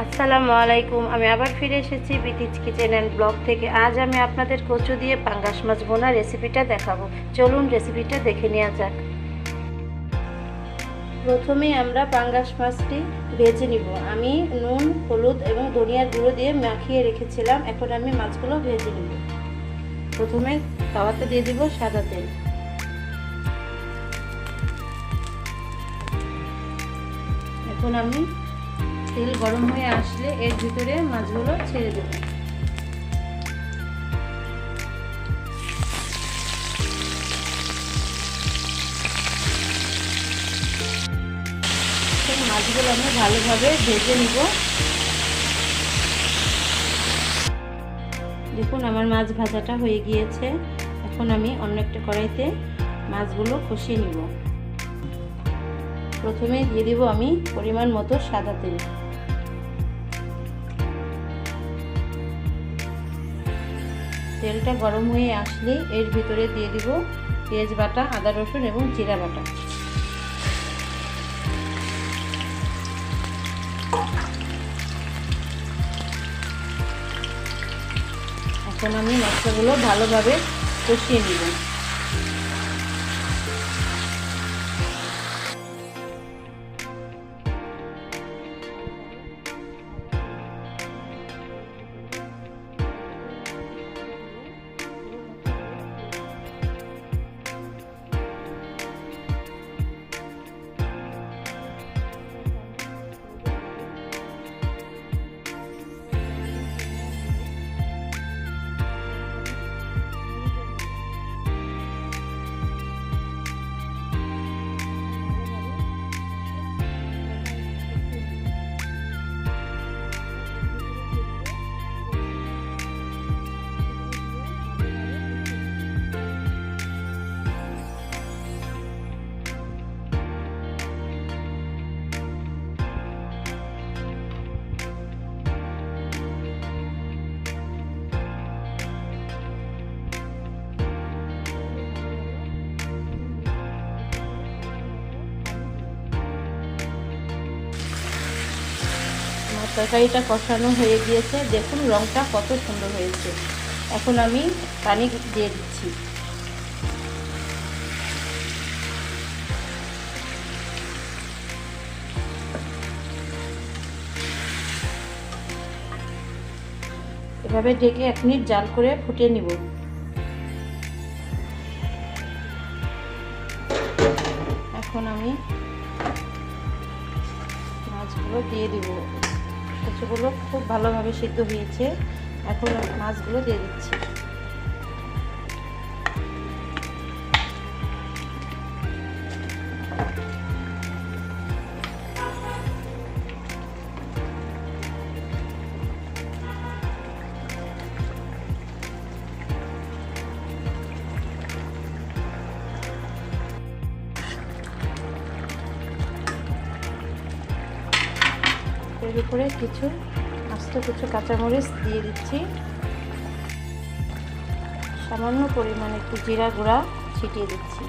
আসসালামু আলাইকুম, আমি আবার ফিরে এসেছি বিতিজ কিচেন অ্যান্ড ব্লগ থেকে। আজ আমি আপনাদের কচু দিয়ে পাঙ্গাস মাছ বোনা রেসিপিটা দেখাবো। চলুন রেসিপিটা দেখে নেওয়া যাক। প্রথমে আমরা পাঙ্গাস মাছটি ভেজে নিব। আমি নুন, হলুদ এবং ধনিয়ার গুঁড়ো দিয়ে মাখিয়ে রেখেছিলাম। এখন আমি মাছগুলো ভেজে নিব। প্রথমে তাওয়াতে দিয়ে দিব সাদা তেল। এখন আমি তেল গরম হয়ে আসলে এর ভিতরে মাছগুলো ছেড়ে দেব। মাছগুলো আমি ভালোভাবে ভেজে নিব। দেখুন, আমার মাছ ভাজাটা হয়ে গিয়েছে। এখন আমি অন্য একটা কড়াইতে মাছগুলো কষিয়ে নিব। প্রথমে দিয়ে দিব আমি পরিমাণ মতো সাদা তেল। তেলটা গরম হয়ে আসলে এর ভিতরে দিয়ে দিব পেঁয়াজ বাটা, আদা রসুন এবং জিরা বাটা। এখন আমি মশলাগুলো ভালোভাবে কষিয়ে নিব। তরকারিটা কষানো হয়ে গিয়েছে। দেখুন রংটা কত সুন্দর হয়েছে। এখন আমি পানি দিয়ে দিচ্ছি। এভাবে ঢেকে এক মিনিট জাল করে ফুটিয়ে নিব। এখন আমি মাছগুলো দিয়ে দিব। কচুগুলো খুব ভালোভাবে সিদ্ধ হয়েছে। এখন মাছগুলো দিয়ে দিচ্ছি। এর উপরে কিছু আস্ত কিছু কাঁচামরিচ দিয়ে দিচ্ছি। সামান্য পরিমাণে একটু জিরা গুঁড়া ছিটিয়ে দিচ্ছি।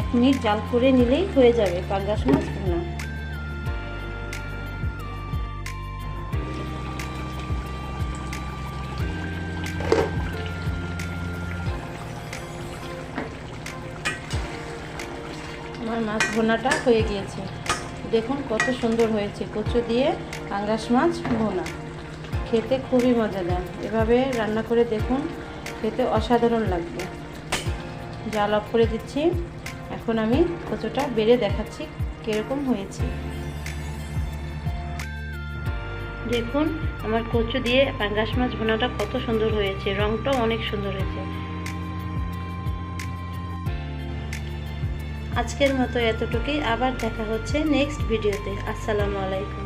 এক মিনিট জাল করে নিলেই হয়ে যাবে পাঙ্গাস মাছ ভুনা আমার মাছ ভোনাটা হয়ে গিয়েছে। দেখুন কত সুন্দর হয়েছে। কচু দিয়ে পাঙ্গাস মাছ ভোনা। খেতে খুবই মজাদার। এভাবে রান্না করে দেখুন, খেতে অসাধারণ লাগবে। জাল অফ করে দিচ্ছি। এখন আমি কচুটা বেড়ে দেখাচ্ছি কীরকম হয়েছে। দেখুন, আমার কচু দিয়ে পাঙ্গাস মাছ ভোনাটা কত সুন্দর হয়েছে। রংটাও অনেক সুন্দর হয়েছে। আজকের মতো এতটুকুই। আবার দেখা হচ্ছে নেক্সট ভিডিওতে আসসালামু আলাইকুম।